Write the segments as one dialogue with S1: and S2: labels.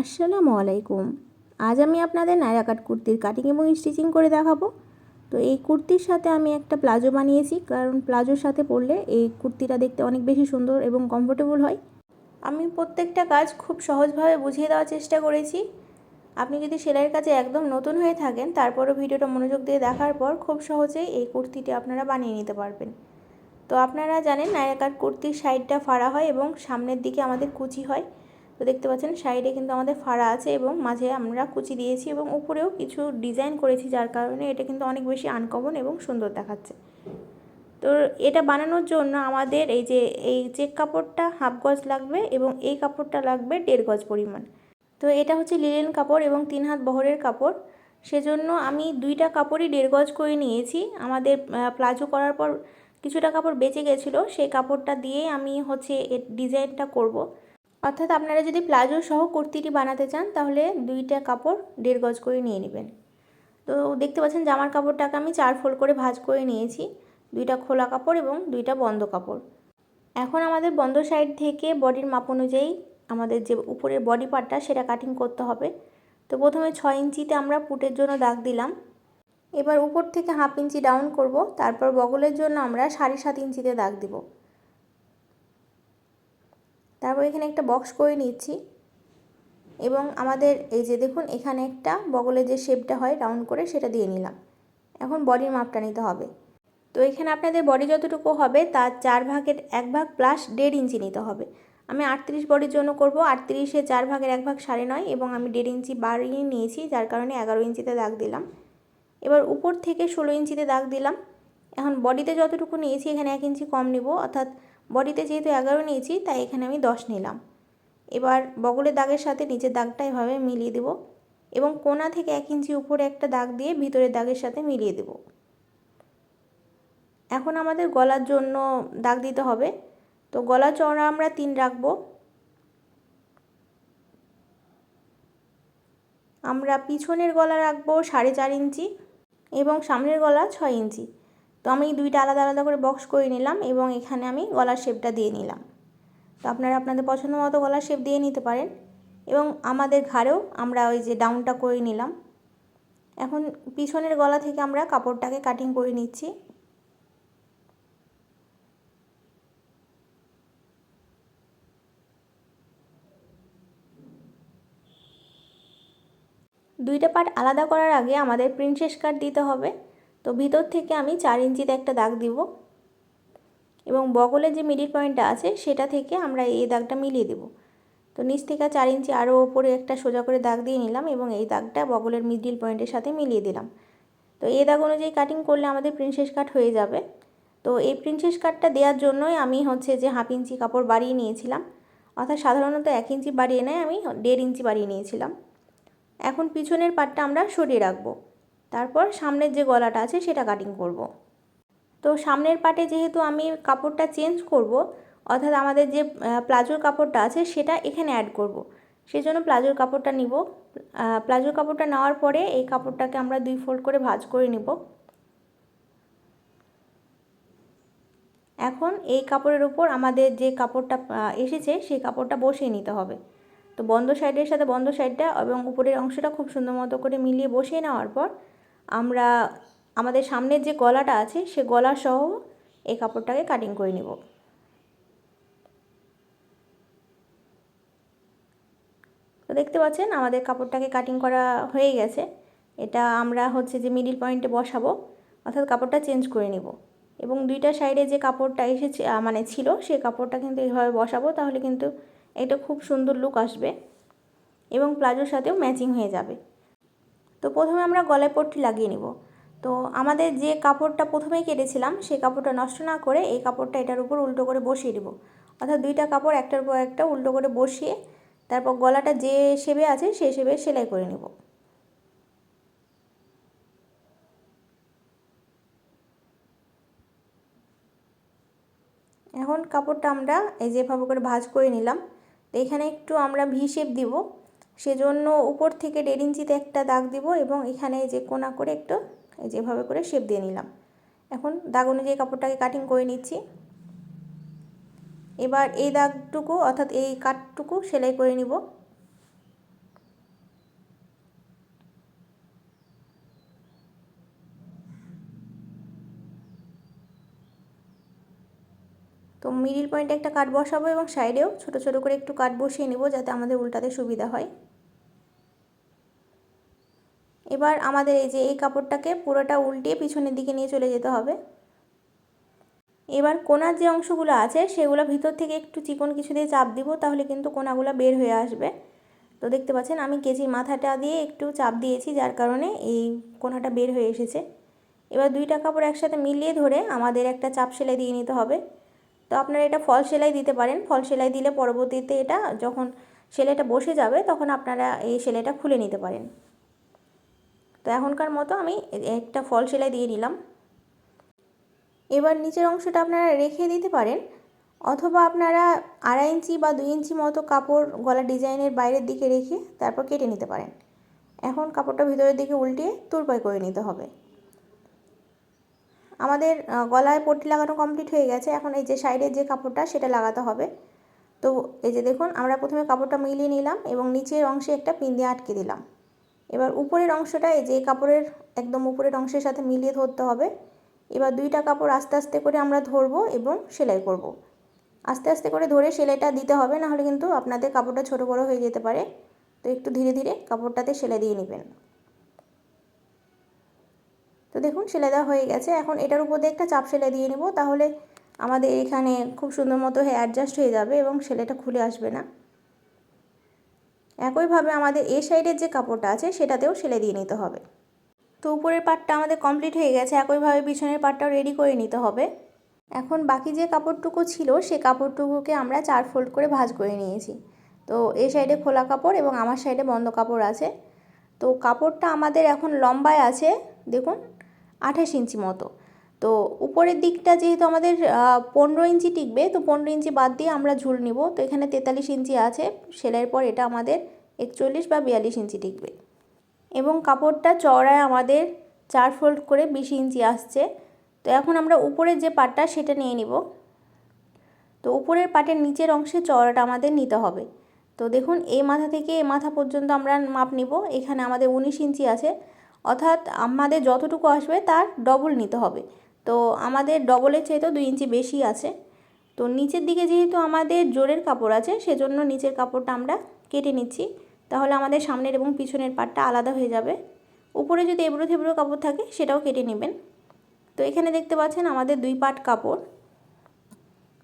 S1: আসসালামু আলাইকুম। আজ আমি আপনাদের নায়রা কাট কুর্তির কাটিং এবং স্টিচিং করে দেখাবো। তো এই কুর্তির সাথে আমি একটা প্লাজো বানিয়েছি, কারণ প্লাজোর সাথে পরলে এই কুর্তিটা দেখতে অনেক বেশি সুন্দর এবং কমফোর্টেবল হয়। আমি প্রত্যেকটা কাজ খুব সহজভাবে বুঝিয়ে দেওয়ার চেষ্টা করেছি। আপনি যদি সেলাইয়ের কাজে একদম নতুন হয়ে থাকেন, তারপরও ভিডিওটা মনোযোগ দিয়ে দেখার পর খুব সহজেই এই কুর্তিটি আপনারা বানিয়ে নিতে পারবেন। তো আপনারা জানেন, নায়রা কাট কুর্তির সাইডটা ফাড়া হয় এবং সামনের দিকে আমাদের কুচি হয়। তো দেখতে পাচ্ছেন সাইডে কিন্তু আমাদের ফাড়া আছে এবং মাঝে আমরা কুচি দিয়েছি এবং উপরেও কিছু ডিজাইন করেছি যার কারণে এটা কিন্তু অনেক বেশি আনকমন এবং সুন্দর দেখাচ্ছে। তো এটা বানানোর জন্য আমাদের এই যে, এই চেক কাপড়টা হাফ গজ লাগবে এবং এই কাপড়টা লাগবে দেড় গজ পরিমাণ। তো এটা হচ্ছে লিলেন কাপড় এবং তিন হাত বহরের কাপড়। সেজন্য আমি দুইটা কাপড়ই দেড় গজ করে নিয়েছি। আমাদের প্লাজো করার পর কিছুটা কাপড় বেঁচে গেছিল, সেই কাপড়টা দিয়ে আমি হচ্ছে ডিজাইনটা করব। অর্থাৎ আপনারা যদি প্লাজো সহ কুর্তিটি বানাতে চান, তাহলে দুইটা কাপড় দেড় গজ করে নিয়ে নেবেন। তো দেখতে পাচ্ছেন জামার কাপড়টাকে আমি চার ফোল্ড করে ভাজ করে নিয়েছি। দুইটা খোলা কাপড় এবং দুইটা বন্ধ কাপড়। এখন আমাদের বন্ধ সাইড থেকে বডির মাপ অনুযায়ী আমাদের যে উপরের বডি পার্টটা, সেটা কাটিং করতে হবে। তো প্রথমে ছয় ইঞ্চিতে আমরা পুটের জন্য দাগ দিলাম। এবার উপর থেকে হাফ ইঞ্চি ডাউন করব। তারপর বগলের জন্য আমরা সাড়ে সাত ইঞ্চিতে দাগ দিব। তারপর এখানে একটা বক্স করে নিচ্ছি। এবং আমাদের এই যে দেখুন, এখানে একটা বগলে যে শেপটা হয় রাউন্ড করে সেটা দিয়ে নিলাম। এখন বডির মাপটা নিতে হবে। তো এখানে আপনাদের বডি যতটুকু হবে, তার চার ভাগের এক ভাগ প্লাস দেড় ইঞ্চি নিতে হবে। আমি আটত্রিশ বডির জন্য করব। আটত্রিশে চার ভাগের এক ভাগ সাড়ে নয় এবং আমি দেড় ইঞ্চি বাড়িয়ে নিয়েছি, যার কারণে এগারো ইঞ্চিতে দাগ দিলাম। এবার উপর থেকে ষোলো ইঞ্চিতে দাগ দিলাম। এখন বডিতে যতটুকু নিয়েছি, এখানে এক ইঞ্চি কম নিব। অর্থাৎ বডিতে যেহেতু এগারো নিয়েছি, তাই এখানে আমি দশ নিলাম। এবার বগলের দাগের সাথে নিচের দাগটা এভাবে মিলিয়ে দেব এবং কোনা থেকে এক ইঞ্চি উপরে একটা দাগ দিয়ে ভিতরের দাগের সাথে মিলিয়ে দেব। এখন আমাদের গলার জন্য দাগ দিতে হবে। তো গলা চওড়া আমরা তিন রাখব। আমরা পিছনের গলা রাখব সাড়ে চার ইঞ্চি এবং সামনের গলা ছয় ইঞ্চি। তো আমি দুইটা আলাদা আলাদা করে বক্স করে নিলাম এবং এখানে আমি গলার শেপটা দিয়ে নিলাম। তো আপনারা আপনাদের পছন্দ মতো গলার শেপ দিয়ে নিতে পারেন এবং আমাদের ঘাড়েও আমরা ওই যে ডাউনটা করে নিলাম। এখন পিছনের গলা থেকে আমরা কাপড়টাকে কাটিং করে নিচ্ছি। দুইটা পার্ট আলাদা করার আগে আমাদের প্রিন্সেস কাট দিতে হবে। তো ভিতর থেকে আমি চার ইঞ্চিতে একটা দাগ দিব এবং বগলের যে মিডিল পয়েন্টটা আছে, সেটা থেকে আমরা এই দাগটা মিলিয়ে দেব। তো নিচ থেকে চার ইঞ্চি আরও ওপরে একটা সোজা করে দাগ দিয়ে নিলাম এবং এই দাগটা বগলের মিডিল পয়েন্টের সাথে মিলিয়ে দিলাম। তো এই দাগ অনুযায়ী কাটিং করলে আমাদের প্রিন্সেস কাট হয়ে যাবে। তো এই প্রিন্সেস কাটটা দেওয়ার জন্যই আমি হচ্ছে যে হাফ ইঞ্চি কাপড় বাড়িয়ে নিয়েছিলাম। অর্থাৎ সাধারণত এক ইঞ্চি বাড়িয়ে নেয়, আমি দেড় ইঞ্চি বাড়িয়ে নিয়েছিলাম। এখন পিছনের পাটটা আমরা সরিয়ে রাখব। তারপর সামনের যে গলাটা আছে সেটা কাটিং করব। তো সামনের পাটে যেহেতু আমি কাপড়টা চেঞ্জ করব, অর্থাৎ আমাদের যে প্লাজোর কাপড়টা আছে সেটা এখানে অ্যাড করব। সেই জন্য প্লাজোর কাপড়টা নিব প্লাজোর কাপড়টা নেওয়ার পরে এই কাপড়টাকে আমরা দুই ফোল্ড করে ভাজ করে নিব এখন এই কাপড়ের উপর আমাদের যে কাপড়টা এসেছে সেই কাপড়টা বসিয়ে নিতে হবে তো বন্ধ সাইডের সাথে বন্ধ সাইডটা এবং উপরের অংশটা খুব সুন্দর মতো করে মিলিয়ে বসিয়ে নেওয়ার পর আমরা আমাদের সামনের যে গলাটা আছে, সে গলা সহ এই কাপড়টাকে কাটিং করে নিব। তো দেখতে পাচ্ছেন, আমাদের কাপড়টাকে কাটিং করা হয়ে গেছে। এটা আমরা হচ্ছে যে মিডিল পয়েন্টে বসাবো, অর্থাৎ কাপড়টা চেঞ্জ করে নিব। এবং দুইটা সাইডে যে কাপড়টা এসেছে মানে ছিল সেই কাপড়টা কিন্তু এইভাবে বসাবো, তাহলে কিন্তু এটা খুব সুন্দর লুক আসবে এবং প্লাজোর সাথেও ম্যাচিং হয়ে যাবে। তো প্রথমে আমরা গলায় পট্টি লাগিয়ে নিব। তো আমাদের যে কাপড়টা প্রথমেই কেটেছিলাম, সেই কাপড়টা নষ্ট না করে এই কাপড়টা এটার উপর উল্টো করে বসিয়ে দেবো। অর্থাৎ দুইটা কাপড় একটার পর একটা উল্টো করে বসিয়ে তারপর গলাটা যে শেবে আছে সেই শেবে সেলাই করে নেব। এখন কাপড়টা আমরা এই যেভাবে করে ভাজ করে নিলাম। তো এখানে একটু আমরা ভি শেপ দিব। সেজন্য উপর থেকে দেড় ইঞ্চিতে একটা দাগ দিব এবং এখানে যে কোনা করে একটু যেভাবে করে শেপ দিয়ে নিলাম। এখন দাগ অনুযায়ী কাপড়টাকে কাটিং করে নিচ্ছি। এবার এই দাগটুকু অর্থাৎ এই কাটটুকু সেলাই করে নিব। তো মিডিল পয়েন্টে একটা কাট বসাবো এবং সাইডেও ছোট ছোট করে একটু কাট বসিয়ে নেব যাতে আমাদের উল্টাতে সুবিধা হয়। এবার আমাদের এই যে এই কাপড়টাকে পুরোটা উল্টিয়ে পিছনের দিকে নিয়ে চলে যেতে হবে। এবার কোনার যে অংশগুলো আছে, সেগুলো ভিতর থেকে একটু চিকন কিছু দিয়ে চাপ দিব, তাহলে কিন্তু কোনাগুলো বের হয়ে আসবে। তো দেখতে পাচ্ছেন, আমি কেজির মাথাটা দিয়ে একটু চাপ দিয়েছি, যার কারণে এই কোনাটা বের হয়ে এসেছে। এবার দুইটা কাপড় একসাথে মিলিয়ে ধরে আমাদের একটা চাপ সেলাই দিয়ে নিতে হবে। তো আপনারা এটা ফল সেলাই দিতে পারেন। ফল সেলাই দিলে পরবর্তীতে এটা যখন সেলাইটা বসে যাবে, তখন আপনারা এই সেলাইটা খুলে নিতে পারেন। তো এখনকার মতো আমি একটা ফল সেলাই দিয়ে নিলাম। এবার নিচের অংশটা আপনারা রেখে দিতে পারেন, অথবা আপনারা আড়াই ইঞ্চি বা দুই ইঞ্চি মতো কাপড় গলা ডিজাইনের বাইরের দিকে রেখে তারপর কেটে নিতে পারেন। এখন কাপড়টা ভিতরের দিকে উল্টিয়ে তুরপাই করে নিতে হবে। আমাদের গলায় পট্টি লাগানো কমপ্লিট হয়ে গেছে। এখন এই যে সাইডের যে কাপড়টা, সেটা লাগাতে হবে। তো এই যে দেখুন, আমরা প্রথমে কাপড়টা মিলিয়ে নিলাম এবং নিচের অংশে একটা পিন দিয়ে আটকে দিলাম। এবার উপরের অংশটা এই যে কাপড়ের একদম উপরের অংশের সাথে মিলিয়ে ধরতে হবে, এবার দুইটা কাপড় আস্তে আস্তে করে আমরা ধরবো এবং সেলাই করব। আস্তে আস্তে করে ধরে সেলাইটা দিতে হবে, নাহলে কিন্তু আপনাদের কাপড়টা ছোট বড় হয়ে যেতে পারে। তো একটু ধীরে ধীরে কাপড়টাতে সেলাই দিয়ে নেবেন। তো দেখুন, সেলাই দেওয়া হয়ে গেছে। এখন এটার উপর দিয়ে একটা চাপ সেলাই দিয়ে নেব, তাহলে আমাদের এখানে খুব সুন্দর মতো অ্যাডজাস্ট হয়ে যাবে এবং সেলাইটা খুলে আসবে না। একইভাবে আমাদের এ সাইডের যে কাপড়টা আছে, সেটাতেও সেলাই দিয়ে নিতে হবে। তো উপরের পাটটা আমাদের কমপ্লিট হয়ে গেছে, একইভাবে পিছনের পাটটাও রেডি করে নিতে হবে। এখন বাকি যে কাপড়টুকু ছিল, সে কাপড়টুকুকে আমরা চার ফোল্ড করে ভাজ করে নিয়েছি। তো এই সাইডে খোলা কাপড় এবং আমার সাইডে বন্ধ কাপড় আছে। তো কাপড়টা আমাদের এখন লম্বায় আছে, দেখুন, আঠাশ ইঞ্চি মতো। তো উপরের দিকটা যেহেতু আমাদের পনেরো ইঞ্চি টিকবে, তো পনেরো ইঞ্চি বাদ দিয়ে আমরা ঝুল নিব। তো এখানে তেতাল্লিশ ইঞ্চি আছে, সেলাইয়ের পর এটা আমাদের একচল্লিশ বা বিয়াল্লিশ ইঞ্চি টিকবে। এবং কাপড়টা চওড়ায় আমাদের চার ফোল্ড করে বিশ ইঞ্চি আসছে। তো এখন আমরা উপরের যে পাটটা, সেটা নিয়ে নিব। তো উপরের পাটের নিচের অংশে চওড়াটা আমাদের নিতে হবে। তো দেখুন, এই মাথা থেকে এ মাথা পর্যন্ত আমরা মাপ নিব। এখানে আমাদের উনিশ ইঞ্চি আছে। অর্থাৎ আমাদের যতটুকু আসবে, তার ডবল নিতে হবে। তো আমাদের ডবলের চাইতেও দুই ইঞ্চি বেশি আছে। তো নিচের দিকে যেহেতু আমাদের জোরের কাপড় আছে, সেজন্য নিচের কাপড়টা আমরা কেটে নিচ্ছি। তাহলে আমাদের সামনের এবং পিছনের পাটটা আলাদা হয়ে যাবে। উপরে যদি এবড়ো থেবড়ো কাপড় থাকে, সেটাও কেটে নেবেন। তো এখানে দেখতে পাচ্ছেন আমাদের দুই পাট কাপড়।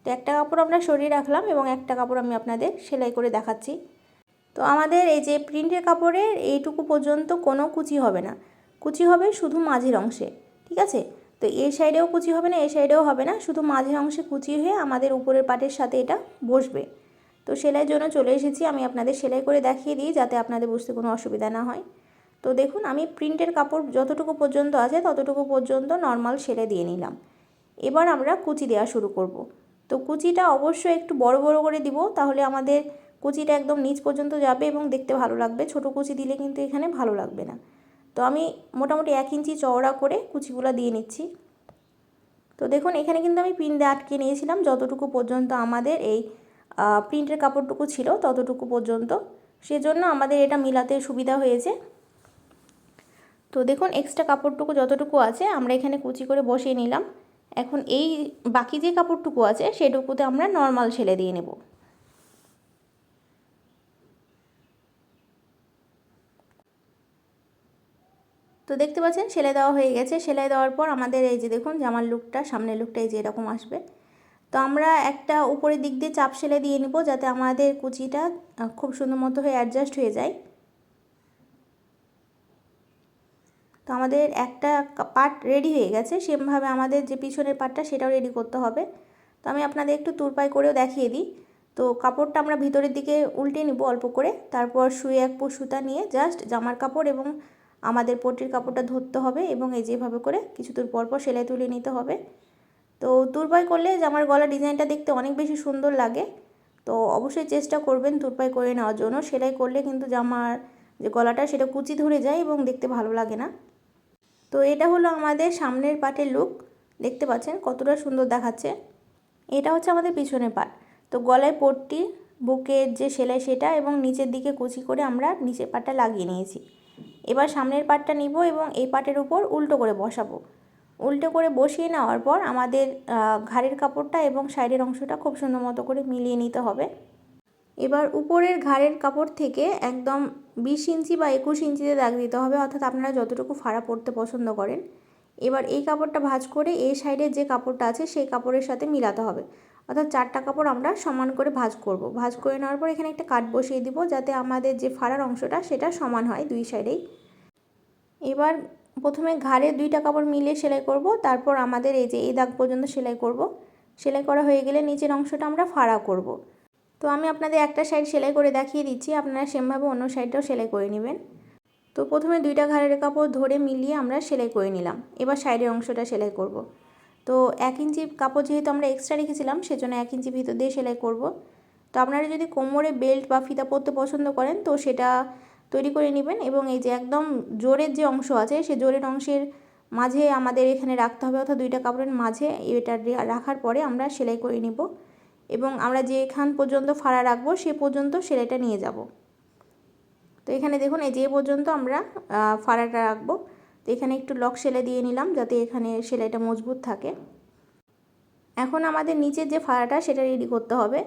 S1: তো একটা কাপড় আমরা সরিয়ে রাখলাম এবং একটা কাপড় আমি আপনাদের সেলাই করে দেখাচ্ছি। তো আমাদের এই যে প্রিন্টের কাপড়ের এইটুকু পর্যন্ত কোনো কুচি হবে না। কুচি হবে শুধু মাঝের অংশে, ঠিক আছে? তো এই সাইডেও কুচি হবে না এই সাইডেও হবে না। শুধু মাঝের অংশে কুচি হয়ে আমাদের উপরের পাটের সাথে এটা বসবে। তো সেলাইয়ের জন্য চলে এসেছি। আমি আপনাদের সেলাই করে দেখিয়ে দিই যাতে আপনাদের বুঝতে কোনো অসুবিধা না হয়। তো দেখুন, আমি প্রিন্টের কাপড় যতটুকু পর্যন্ত আছে ততটুকু পর্যন্ত নর্মাল সেলাই দিয়ে নিলাম। এবার আমরা কুচি দেওয়া শুরু করব। তো কুচিটা অবশ্যই একটু বড় বড় করে দিব, তাহলে আমাদের কুচিটা একদম নিচ পর্যন্ত যাবে এবং দেখতে ভালো লাগবে। ছোট কুচি দিলে কিন্তু এখানে ভালো লাগবে না। তো আমি মোটামুটি এক ইঞ্চি চওড়া করে কুচিগুলো দিয়ে নিচ্ছি। তো দেখুন, এখানে কিন্তু আমি পিন দিয়ে আটকে নিয়েছিলাম। যতটুকু পর্যন্ত আমাদের এই প্রিন্টের কাপড়টুকু ছিল, ততটুকু পর্যন্ত। সেজন্য আমাদের এটা মিলাতে সুবিধা হয়েছে। তো দেখুন এক্সট্রা কাপড়টুকু যতটুকু আছে আমরা এখানে কুচি করে বসিয়ে নিলাম। এখন এই বাকি যে কাপড়টুকু আছে, সেটুকুতে আমরা নর্মাল ছেলে দিয়ে নেব। তো দেখতে পাচ্ছেন, সেলাই দেওয়া হয়ে গেছে। সেলাই দেওয়ার পর আমাদের এই যে দেখুন, জামার লুকটা সামনের লুকটা এই যে এরকম আসবে। তো আমরা একটা উপরের দিক দিয়ে চাপ সেলাই দিয়ে নিব, যাতে আমাদের কুচিটা খুব সুন্দর মতো হয়ে অ্যাডজাস্ট হয়ে যায়। তো আমাদের একটা পার্ট রেডি হয়ে গেছে। সেমভাবে আমাদের যে পিছনের পার্টটা সেটাও রেডি করতে হবে। তো আমি আপনাদের একটু তুরপাই করেও দেখিয়ে দিই। তো কাপড়টা আমরা ভিতরের দিকে উল্টে নিব অল্প করে। তারপর শুয়ে এক পো সুতা নিয়ে জাস্ট জামার কাপড় এবং আমাদের পটির কাপড়টা ধরতে হবে এবং এই যেভাবে করে কিছু দূর পরপর সেলাই তুলে নিতে হবে। তো তুরপাই করলে জামার গলা ডিজাইনটা দেখতে অনেক বেশি সুন্দর লাগে। তো অবশ্যই চেষ্টা করবেন তুরপাই করে নেওয়ার জন্য। সেলাই করলে কিন্তু জামার যে গলাটা সেটা কুচি ধরে যায় এবং দেখতে ভালো লাগে না। তো এটা হলো আমাদের সামনের পাটের লুক দেখতে পাচ্ছেন কতটা সুন্দর দেখাচ্ছে। এটা হচ্ছে আমাদের পিছনের পাট। তো গলায় পট্টি, বুকের যে সেলাই সেটা এবং নিচের দিকে কুচি করে আমরা নিচের পাটটা লাগিয়ে নিয়েছি। এবার সামনের পাটটা নিব এবং এই পাটের উপর উল্টো করে বসাবো। উল্টো করে বসিয়ে নেওয়ার পর আমাদের ঘাড়ের কাপড়টা এবং সাইডের অংশটা খুব সুন্দর মতো করে মিলিয়ে নিতে হবে। এবার উপরের ঘাড়ের কাপড় থেকে একদম বিশ ইঞ্চি বা একুশ ইঞ্চিতে দাগ দিতে হবে, অর্থাৎ আপনারা যতটুকু ফাড়া পরতে পছন্দ করেন। এবার এই কাপড়টা ভাঁজ করে এই সাইডের যে কাপড়টা আছে, সেই কাপড়ের সাথে মিলাতে হবে। অর্থাৎ চারটা কাপড় আমরা সমান করে ভাঁজ করব। ভাঁজ করে নেওয়ার পর এখানে একটা কাট বসিয়ে দিব যাতে আমাদের যে ফাড়ার অংশটা সেটা সমান হয় দুই সাইডেই। এবার প্রথমে ঘাড়ে দুইটা কাপড় মিলিয়ে সেলাই করব, তারপর আমাদের এই যে এই দাগ পর্যন্ত সেলাই করব। সেলাই করা হয়ে গেলে নিচের অংশটা আমরা ফাড়া করব। তো আমি আপনাদের একটা সাইড সেলাই করে দেখিয়ে দিচ্ছি, আপনারা সেমভাবে অন্য সাইডটাও সেলাই করে নেবেন। তো প্রথমে দুইটা ঘাড়ের কাপড় ধরে মিলিয়ে আমরা সেলাই করে নিলাম। এবার সাইডের অংশটা সেলাই করব। তো এক ইঞ্চি কাপড় যেহেতু আমরা এক্সট্রা রেখেছিলাম, সেজন্য এক ইঞ্চি ভিতর দিয়ে সেলাই করব। তো আপনারা যদি কোমরে বেল্ট বা ফিতা পরতে পছন্দ করেন, তো সেটা তৈরি করে নেবেন এবং এই যে একদম জোরের যে অংশ আছে, সে জোরের অংশের মাঝে আমাদের এখানে রাখতে হবে অর্থাৎ দুইটা কাপড়ের মাঝে, এটা রাখার পরে আমরা সেলাই করে নিব এবং আমরা যে এখান পর্যন্ত ফাড়া রাখব, সে পর্যন্ত সেলাইটা নিয়ে যাব। তো এখানে দেখুন, এই যে পর্যন্ত আমরা ফাড়াটা রাখব। তো এখানে একটু লক সেলাই দিয়ে নিলাম যাতে এখানে সেলাইটা মজবুত থাকে। এখন আমাদের নিচের যে ফাড়াটা সেটা রেডি করতে হবে।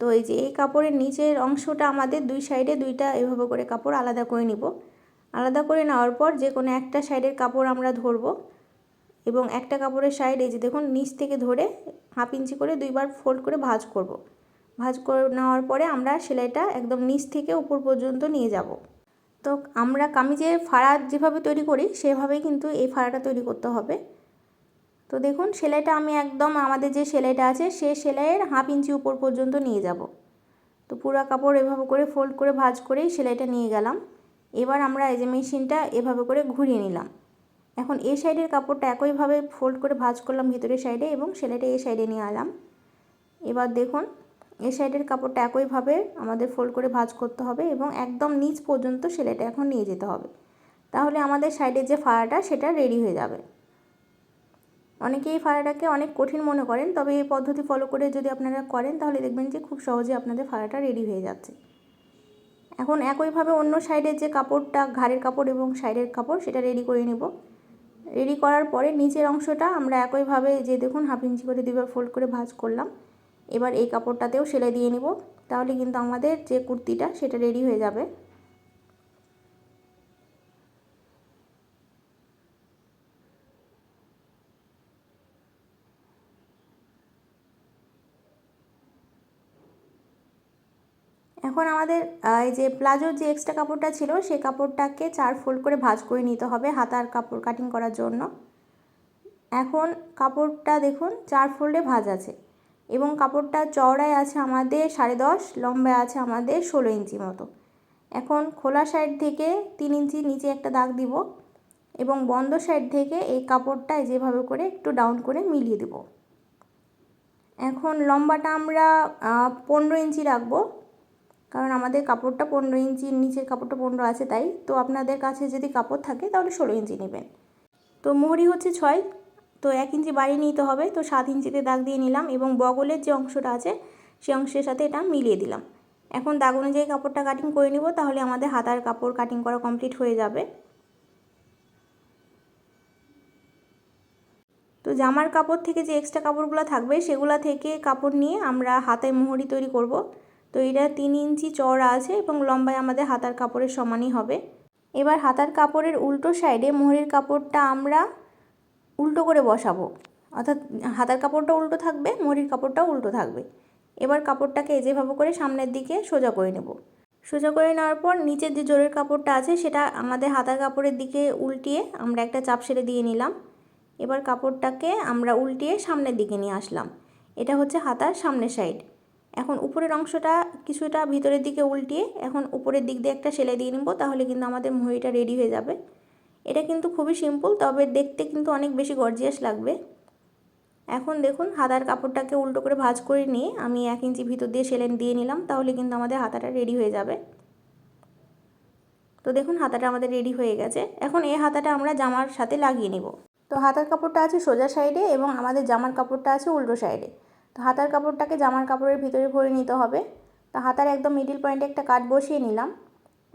S1: তো এই যে এই কাপড়ের নিচের অংশটা আমাদের দুই সাইডে দুইটা এভাবে করে কাপড় আলাদা করে নিব। আলাদা করে নেওয়ার পর যে কোনো একটা সাইডের কাপড় আমরা ধরবো এবং একটা কাপড়ের সাইড এই যে দেখুন নিচ থেকে ধরে হাফ ইঞ্চি করে দুইবার ফোল্ড করে ভাঁজ করব। ভাঁজ করে নেওয়ার পরে আমরা সেলাইটা একদম নিচ থেকে উপর পর্যন্ত নিয়ে যাব। তো আমরা কামিজের ফাড়া যেভাবে তৈরি করি, সেভাবেই কিন্তু এই ফাড়াটা তৈরি করতে হবে। তো দেখুন, সেলাইটা আমি একদম আমাদের যে সেলাইটা আছে, সে সেলাইয়ের হাফ ইঞ্চি উপর পর্যন্ত নিয়ে যাব। তো পুরো কাপড় এভাবে করে ফোল্ড করে ভাঁজ করেই সেলাইটা নিয়ে গেলাম। এবার আমরা এই যে মেশিনটা এভাবে করে ঘুরিয়ে নিলাম। এখন এই সাইডের কাপড়টা একইভাবে ফোল্ড করে ভাঁজ করলাম ভিতরের সাইডে এবং সেলাইটা এই সাইডে নিয়ে আলাম এবার দেখুন এই সাইডের কাপড়টা একইভাবে আমাদের ফোল্ড করে ভাঁজ করতে হবে এবং একদম নিচ পর্যন্ত সেলাইটা এখন নিয়ে যেতে হবে। তাহলে আমাদের সাইডের যে ফাড়াটা, সেটা রেডি হয়ে যাবে। অনেকে এই ফাড়াটাকে অনেক কঠিন মনে করেন, তবে এই পদ্ধতি ফলো করে যদি আপনারা করেন, তাহলে দেখবেন যে খুব সহজে আপনাদের ফাড়াটা রেডি হয়ে যাচ্ছে। এখন একইভাবে অন্য সাইডের যে কাপড়টা, ঘাড়ের কাপড় এবং সাইডের কাপড়, সেটা রেডি করে নেব। রেডি করার পরে নিচের অংশটা আমরা একইভাবে যে দেখুন হাফ ইঞ্চি করে দুবার ফোল্ড করে ভাঁজ করলাম। এবার এই কাপড়টাতেও সেলাই দিয়ে নিব। তাহলে কিন্তু আমাদের যে কুর্তিটা সেটা রেডি হয়ে যাবে। এখন আমাদের এই যে প্লাজোর যে এক্সট্রা কাপড়টা ছিল সেই কাপড়টাকে চার ফোল্ড করে ভাঁজ করে নিতে হবে হাতার কাপড় কাটিং করার জন্য। এখন কাপড়টা দেখুন, চার ফোল্ডে ভাঁজ আছে। এবং কাপড়টা চওড়ায় আছে আমাদের সাড়ে দশ, লম্বায় আছে আমাদের ষোলো ইঞ্চি মতো। এখন খোলা সাইড থেকে তিন ইঞ্চি নিচে একটা দাগ দিব এবং বন্ধ সাইড থেকে এই কাপড়টা যেভাবে করে একটু ডাউন করে মিলিয়ে দেব। এখন লম্বাটা আমরা পনেরো ইঞ্চি রাখব, কারণ আমাদের কাপড়টা পনেরো ইঞ্চির নিচের কাপড়টা পনেরো আছে তাই। তো আপনাদের কাছে যদি কাপড় থাকে তাহলে ষোলো ইঞ্চি নেবেন। তো মোহরি হচ্ছে ছয় তো এক ইঞ্চি বাড়িয়ে নিতে হবে। তো সাত ইঞ্চিতে দাগ দিয়ে নিলাম এবং বগলের যে অংশটা আছে সেই অংশের সাথে এটা মিলিয়ে দিলাম। এখন দাগ অনুযায়ী কাপড়টা কাটিং করে নিব, তাহলে আমাদের হাতার কাপড় কাটিং করা কমপ্লিট হয়ে যাবে। তো জামার কাপড় থেকে যে এক্সট্রা কাপড়গুলো থাকবে, সেগুলো থেকে কাপড় নিয়ে আমরা হাতায় মোহরি তৈরি করব। তো এটা তিন ইঞ্চি চওড়া আছে এবং লম্বায় আমাদের হাতার কাপড়ের সমানই হবে। এবার হাতার কাপড়ের উল্টো সাইডে মোহরির কাপড়টা আমরা উল্টো করে বসাবো। অর্থাৎ হাতার কাপড়টা উল্টো থাকবে মোহরির কাপড়টাও উল্টো থাকবে। এবার কাপড়টাকে যেভাবে করে সামনের দিকে সোজা করে নেব। সোজা করে নেওয়ার পর নিচের যে জোরের কাপড়টা আছে, সেটা আমাদের হাতার কাপড়ের দিকে উল্টিয়ে আমরা একটা চাপ সেরে দিয়ে নিলাম। এবার কাপড়টাকে আমরা উল্টিয়ে সামনের দিকে নিয়ে আসলাম। এটা হচ্ছে হাতার সামনের সাইড। এখন উপরের অংশটা কিছুটা ভিতরের দিকে উল্টিয়ে এখন উপরের দিক দিয়ে একটা সেলাই দিয়ে নেব, তাহলে কিন্তু আমাদের মহিটা রেডি হয়ে যাবে। এটা কিন্তু খুবই সিম্পল তবে দেখতে কিন্তু অনেক বেশি গর্জিয়াস লাগবে। এখন দেখুন, হাতার কাপড়টাকে উল্টো করে ভাজ করে নিয়ে আমি এক ইঞ্চি ভিতর দিয়ে সেলাই দিয়ে নিলাম, তাহলে কিন্তু আমাদের হাতাটা রেডি হয়ে যাবে। তো দেখুন, হাতাটা আমাদের রেডি হয়ে গেছে। এখন এই হাতাটা আমরা জামার সাথে লাগিয়ে নেব। তো হাতার কাপড়টা আছে সোজা সাইডে এবং আমাদের জামার কাপড়টা আছে উল্টো সাইডে। তো হাতার কাপড়টাকে জামার কাপড়ের ভিতরে ভরে নিতে হবে। তো হাতার একদম মিডিল পয়েন্টে একটা কাট বসিয়ে নিলাম।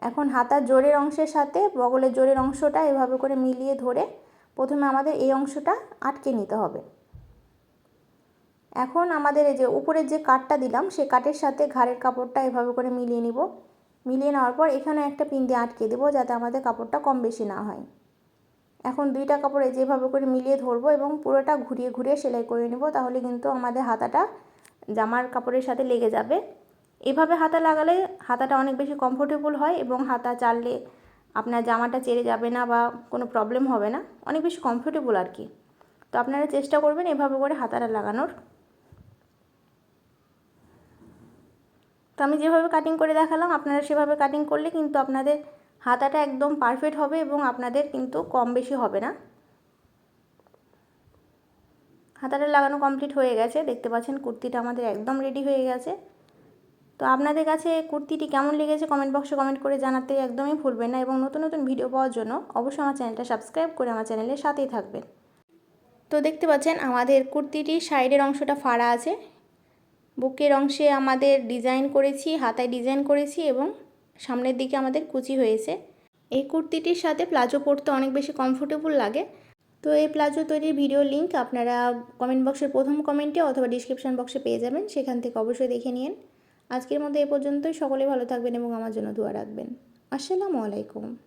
S1: এখন হাতার জোরের অংশের সাথে বগলের জোরের অংশটা এভাবে করে মিলিয়ে ধরে প্রথমে আমাদের এই অংশটা আটকে নিতে হবে। এখন আমাদের এই যে উপরের যে কাঠটা দিলাম সেই কাঠের সাথে ঘাড়ের কাপড়টা এভাবে করে মিলিয়ে নিব। মিলিয়ে নেওয়ার পর এখানে একটা পিন দিয়ে আটকে দেবো যাতে আমাদের কাপড়টা কম বেশি না হয়। এখন দুইটা কাপড়ে যেভাবে করে মিলিয়ে ধরবো এবং পুরোটা ঘুরিয়ে ঘুরিয়ে সেলাই করে নেব, তাহলে কিন্তু আমাদের হাতাটা জামার কাপড়ের সাথে লেগে যাবে। এভাবে হাতা লাগালে হাতাটা অনেক বেশি কমফোর্টেবল হয় এবং হাতা চাললে আপনার জামাটা চেড়ে যাবে না বা কোনো প্রবলেম হবে না। অনেক বেশি কমফোর্টেবল আর কি। তো আপনারা চেষ্টা করবেন এভাবে করে হাতাটা লাগানোর। তো আমি যেভাবে কাটিং করে দেখালাম, আপনারা সেভাবে কাটিং করলে কিন্তু আপনাদের হাতাটা একদম পারফেক্ট হবে এবং আপনাদের কিন্তু কম বেশি হবে না। হাতাটা লাগানো কমপ্লিট হয়ে গেছে। দেখতে পাচ্ছেন কুর্তিটা আমাদের একদম রেডি হয়ে গেছে। তো আপনাদের কাছে কুর্তিটি কেমন লেগেছে কমেন্ট বক্সে কমেন্ট করে জানাতে একদমই ভুলবেন না এবং নতুন নতুন ভিডিও পাওয়ার জন্য অবশ্যই আমার চ্যানেলটা সাবস্ক্রাইব করে আমার চ্যানেলের সাথেই থাকবেন। তো দেখতে পাচ্ছেন আমাদের কুর্তিটির সাইডের অংশটা ফাড়া আছে। বুকের অংশে আমাদের ডিজাইন করেছি, হাতায় ডিজাইন করেছি এবং সামনের দিকে আমাদের কুচি হয়েছে। এই কুর্তিটির সাথে প্লাজো পরতে অনেক বেশি কমফোর্টেবল লাগে। তো এই প্লাজো তৈরির ভিডিও লিঙ্ক আপনারা কমেন্ট বক্সের প্রথম কমেন্টে অথবা ডিসক্রিপশন বক্সে পেয়ে যাবেন। সেখান থেকে অবশ্যই দেখে নিন। আজকের মধ্যে এ পর্যন্তই। সকলে ভালো থাকবেন এবং আমার জন্য দোয়া রাখবেন। আসসালামু আলাইকুম।